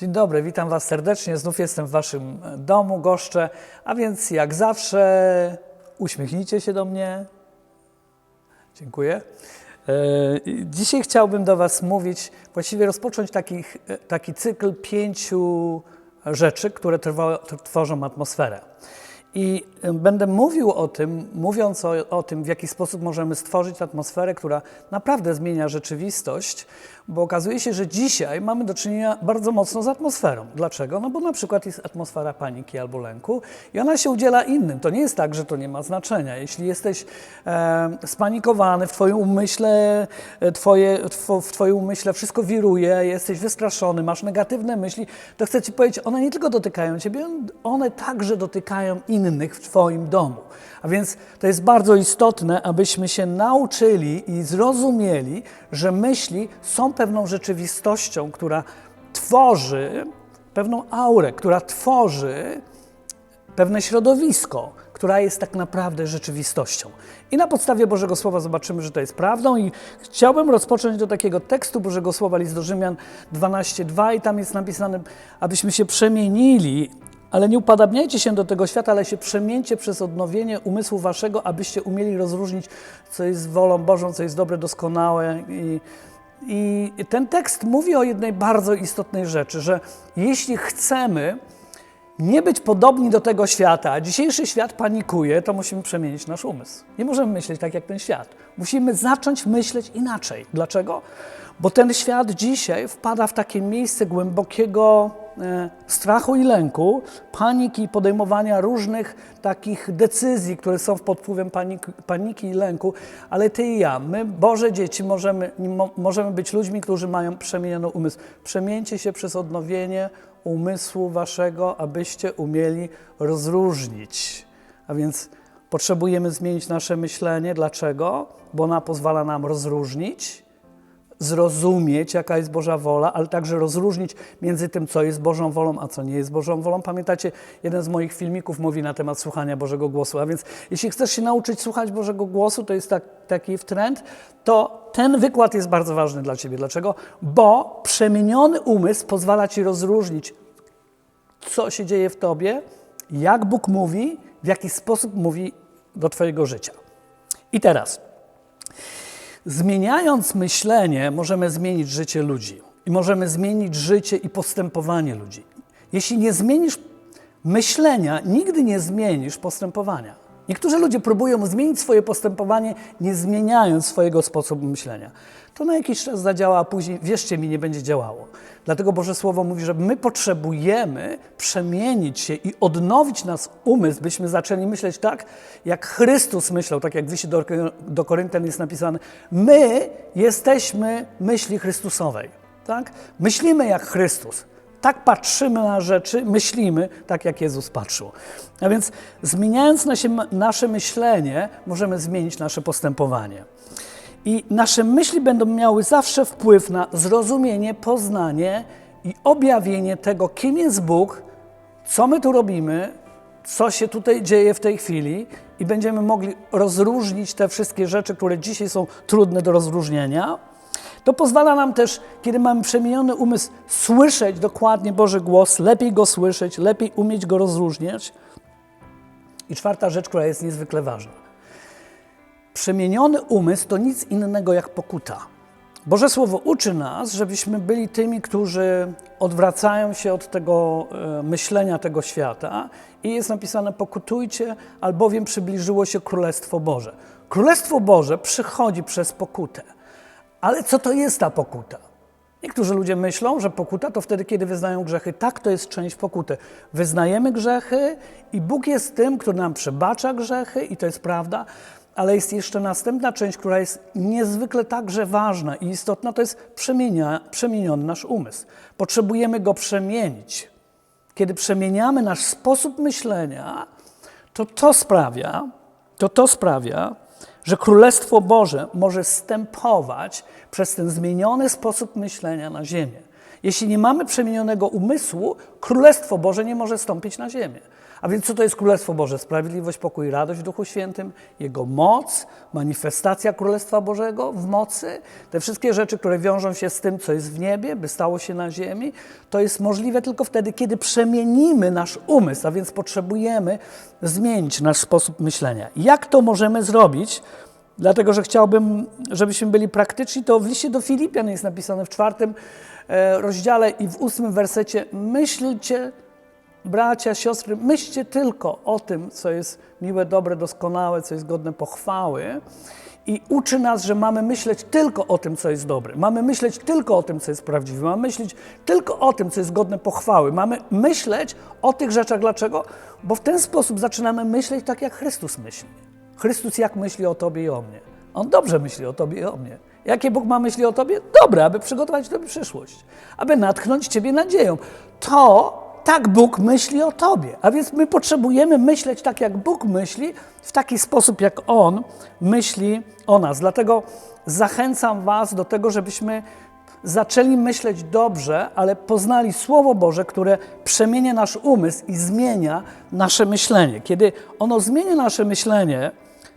Dzień dobry, witam Was serdecznie. Znów jestem w Waszym domu, goszczę, a więc jak zawsze uśmiechnijcie się do mnie. Dziękuję. E, Dzisiaj chciałbym do Was mówić, właściwie rozpocząć taki, taki cykl pięciu rzeczy, które tworzą atmosferę. I będę mówił o tym, mówiąc o, o, tym, w jaki sposób możemy stworzyć atmosferę, która naprawdę zmienia rzeczywistość, bo okazuje się, że dzisiaj mamy do czynienia bardzo mocno z atmosferą. Dlaczego? No bo na przykład jest atmosfera paniki albo lęku i ona się udziela innym. To nie jest tak, że to nie ma znaczenia. Jeśli jesteś e, spanikowany, w Twoim umyśle, twoje, two, w Twoim umyśle wszystko wiruje, jesteś wystraszony, masz negatywne myśli, to chcę Ci powiedzieć, one nie tylko dotykają Ciebie, one także dotykają innych w Twoim domu. A więc to jest bardzo istotne, abyśmy się nauczyli i zrozumieli, że myśli są pewną rzeczywistością, która tworzy pewną aurę, która tworzy pewne środowisko, która jest tak naprawdę rzeczywistością. I na podstawie Bożego Słowa zobaczymy, że to jest prawdą i chciałbym rozpocząć do takiego tekstu Bożego Słowa, list do Rzymian 12:2 i tam jest napisane, abyśmy się przemienili ale nie upadabniajcie się do tego świata, ale się przemieńcie przez odnowienie umysłu waszego, abyście umieli rozróżnić, co jest wolą Bożą, co jest dobre, doskonałe. I, I ten tekst mówi o jednej bardzo istotnej rzeczy, że jeśli chcemy nie być podobni do tego świata, a dzisiejszy świat panikuje, to musimy przemienić nasz umysł. Nie możemy myśleć tak jak ten świat. Musimy zacząć myśleć inaczej. Dlaczego? Bo ten świat dzisiaj wpada w takie miejsce głębokiego strachu i lęku, paniki, podejmowania różnych takich decyzji, które są pod wpływem paniki, paniki i lęku, ale ty i ja, my, Boże dzieci, możemy, możemy być ludźmi, którzy mają przemieniony umysł. Przemieńcie się przez odnowienie umysłu waszego, abyście umieli rozróżnić. A więc potrzebujemy zmienić nasze myślenie. Dlaczego? Bo ona pozwala nam rozróżnić zrozumieć, jaka jest Boża wola, ale także rozróżnić między tym, co jest Bożą wolą, a co nie jest Bożą wolą. Pamiętacie, jeden z moich filmików mówi na temat słuchania Bożego głosu, a więc jeśli chcesz się nauczyć słuchać Bożego głosu, to jest tak, taki trend, to ten wykład jest bardzo ważny dla Ciebie. Dlaczego? Bo przemieniony umysł pozwala Ci rozróżnić, co się dzieje w Tobie, jak Bóg mówi, w jaki sposób mówi do Twojego życia. I teraz Zmieniając myślenie, możemy zmienić życie ludzi i możemy zmienić życie i postępowanie ludzi. Jeśli nie zmienisz myślenia, nigdy nie zmienisz postępowania. Niektórzy ludzie próbują zmienić swoje postępowanie, nie zmieniając swojego sposobu myślenia. To na jakiś czas zadziała, a później, wierzcie mi, nie będzie działało. Dlatego Boże Słowo mówi, że my potrzebujemy przemienić się i odnowić nas umysł, byśmy zaczęli myśleć tak, jak Chrystus myślał, tak jak w do, do Koryntian jest napisane. My jesteśmy myśli Chrystusowej. Tak? Myślimy jak Chrystus. Tak patrzymy na rzeczy, myślimy tak, jak Jezus patrzył. A więc zmieniając nasze, myślenie, możemy zmienić nasze postępowanie. I nasze myśli będą miały zawsze wpływ na zrozumienie, poznanie i objawienie tego, kim jest Bóg, co my tu robimy, co się tutaj dzieje w tej chwili, i będziemy mogli rozróżnić te wszystkie rzeczy, które dzisiaj są trudne do rozróżnienia. To pozwala nam też, kiedy mamy przemieniony umysł, słyszeć dokładnie Boży głos, lepiej go słyszeć, lepiej umieć go rozróżniać. I czwarta rzecz, która jest niezwykle ważna. Przemieniony umysł to nic innego jak pokuta. Boże Słowo uczy nas, żebyśmy byli tymi, którzy odwracają się od tego e, myślenia tego świata i jest napisane pokutujcie, albowiem przybliżyło się Królestwo Boże. Królestwo Boże przychodzi przez pokutę. Ale co to jest ta pokuta? Niektórzy ludzie myślą, że pokuta to wtedy, kiedy wyznają grzechy. Tak, to jest część pokuty. Wyznajemy grzechy i Bóg jest tym, który nam przebacza grzechy i to jest prawda, ale jest jeszcze następna część, która jest niezwykle także ważna i istotna, to jest przemieniony nasz umysł. Potrzebujemy go przemienić. Kiedy przemieniamy nasz sposób myślenia, to to sprawia, to to sprawia, że Królestwo Boże może stępować przez ten zmieniony sposób myślenia na ziemię. Jeśli nie mamy przemienionego umysłu, Królestwo Boże nie może stąpić na ziemię. A więc co to jest Królestwo Boże? Sprawiedliwość, pokój i radość w Duchu Świętym, Jego moc, manifestacja Królestwa Bożego w mocy. Te wszystkie rzeczy, które wiążą się z tym, co jest w niebie, by stało się na ziemi, to jest możliwe tylko wtedy, kiedy przemienimy nasz umysł, a więc potrzebujemy zmienić nasz sposób myślenia. Jak to możemy zrobić? Dlatego, że chciałbym, żebyśmy byli praktyczni, to w liście do Filipian jest napisane w czwartym e, rozdziale i w ósmym wersecie myślcie bracia, siostry, myślcie tylko o tym, co jest miłe, dobre, doskonałe, co jest godne pochwały. I uczy nas, że mamy myśleć tylko o tym, co jest dobre. Mamy myśleć tylko o tym, co jest prawdziwe. Mamy myśleć tylko o tym, co jest godne pochwały. Mamy myśleć o tych rzeczach. Dlaczego? Bo w ten sposób zaczynamy myśleć tak, jak Chrystus myśli. Chrystus jak myśli o Tobie i o mnie? On dobrze myśli o Tobie i o mnie. Jakie Bóg ma myśli o Tobie? Dobre, aby przygotować Tobie przyszłość, aby natchnąć Ciebie nadzieją. To tak Bóg myśli o Tobie. A więc my potrzebujemy myśleć tak, jak Bóg myśli, w taki sposób, jak On myśli o nas. Dlatego zachęcam Was do tego, żebyśmy zaczęli myśleć dobrze, ale poznali Słowo Boże, które przemienia nasz umysł i zmienia nasze myślenie. Kiedy ono zmienia nasze myślenie,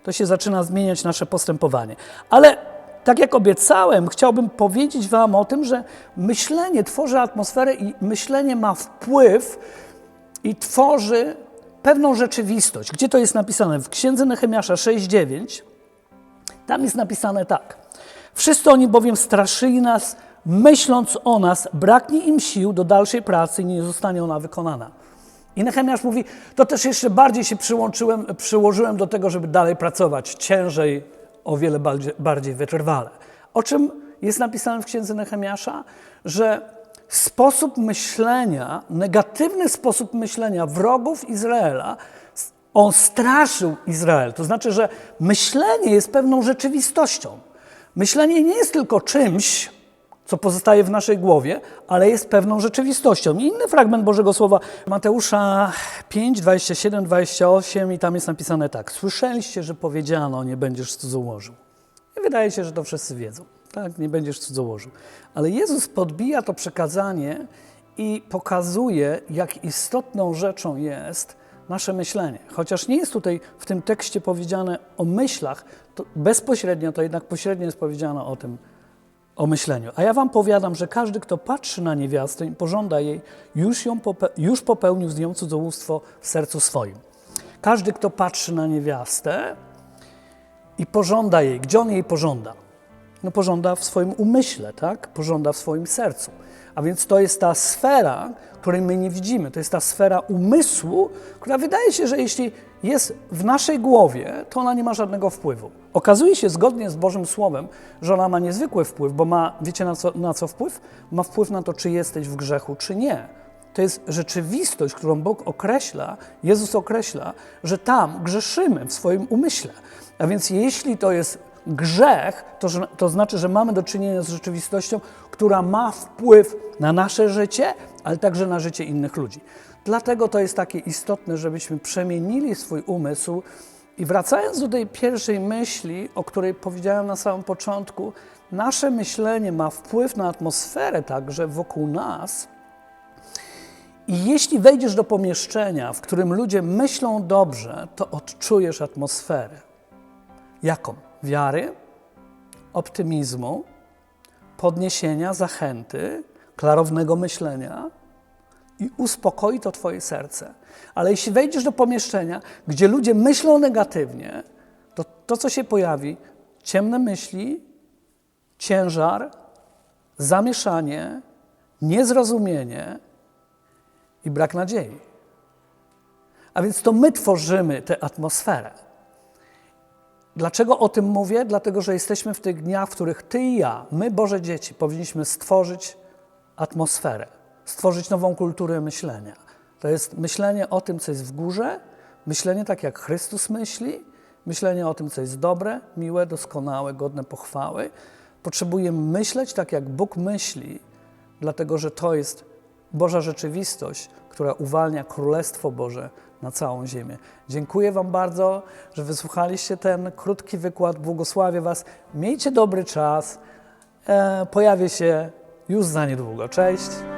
to się zaczyna zmieniać nasze postępowanie. Ale tak jak obiecałem, chciałbym powiedzieć Wam o tym, że myślenie tworzy atmosferę i myślenie ma wpływ i tworzy pewną rzeczywistość. Gdzie to jest napisane? W księdze Nehemiasza 6:9 tam jest napisane tak. Wszyscy oni bowiem straszyli nas, myśląc o nas, braknie im sił do dalszej pracy i nie zostanie ona wykonana. I Nehemiasz mówi, to też jeszcze bardziej się przyłączyłem, przyłożyłem do tego, żeby dalej pracować, ciężej, o wiele bardziej, bardziej wytrwale. O czym jest napisane w księdze Nehemiasza? Że sposób myślenia, negatywny sposób myślenia wrogów Izraela, on straszył Izrael. To znaczy, że myślenie jest pewną rzeczywistością. Myślenie nie jest tylko czymś, co pozostaje w naszej głowie, ale jest pewną rzeczywistością. I inny fragment Bożego Słowa, Mateusza 5, 27, 28 i tam jest napisane tak. Słyszeliście, że powiedziano, nie będziesz cudzołożył. I wydaje się, że to wszyscy wiedzą. Tak, nie będziesz cudzołożył. Ale Jezus podbija to przekazanie i pokazuje, jak istotną rzeczą jest nasze myślenie. Chociaż nie jest tutaj w tym tekście powiedziane o myślach, to bezpośrednio, to jednak pośrednio jest powiedziane o tym, o myśleniu. A ja wam powiadam, że każdy, kto patrzy na niewiastę i pożąda jej, już, ją pope- już popełnił z nią cudzołóstwo w sercu swoim. Każdy, kto patrzy na niewiastę i pożąda jej, gdzie on jej pożąda? No pożąda w swoim umyśle, tak? Pożąda w swoim sercu. A więc to jest ta sfera, której my nie widzimy. To jest ta sfera umysłu, która wydaje się, że jeśli jest w naszej głowie, to ona nie ma żadnego wpływu. Okazuje się zgodnie z Bożym Słowem, że ona ma niezwykły wpływ, bo ma, wiecie na co, na co wpływ? Ma wpływ na to, czy jesteś w grzechu, czy nie. To jest rzeczywistość, którą Bóg określa, Jezus określa, że tam grzeszymy w swoim umyśle. A więc jeśli to jest grzech, to, to znaczy, że mamy do czynienia z rzeczywistością, która ma wpływ na nasze życie, ale także na życie innych ludzi. Dlatego to jest takie istotne, żebyśmy przemienili swój umysł i wracając do tej pierwszej myśli, o której powiedziałem na samym początku, nasze myślenie ma wpływ na atmosferę także wokół nas. I jeśli wejdziesz do pomieszczenia, w którym ludzie myślą dobrze, to odczujesz atmosferę. Jaką? Wiary, optymizmu, podniesienia, zachęty, klarownego myślenia i uspokoi to Twoje serce. Ale jeśli wejdziesz do pomieszczenia, gdzie ludzie myślą negatywnie, to to, co się pojawi, ciemne myśli, ciężar, zamieszanie, niezrozumienie i brak nadziei. A więc to my tworzymy tę atmosferę. Dlaczego o tym mówię? Dlatego, że jesteśmy w tych dniach, w których Ty i ja, my, Boże dzieci, powinniśmy stworzyć atmosferę, stworzyć nową kulturę myślenia. To jest myślenie o tym, co jest w górze, myślenie tak, jak Chrystus myśli, myślenie o tym, co jest dobre, miłe, doskonałe, godne pochwały. Potrzebujemy myśleć tak, jak Bóg myśli, dlatego że to jest Boża rzeczywistość, która uwalnia Królestwo Boże na całą ziemię. Dziękuję Wam bardzo, że wysłuchaliście ten krótki wykład. Błogosławię Was. Miejcie dobry czas. E, pojawię się już za niedługo. Cześć.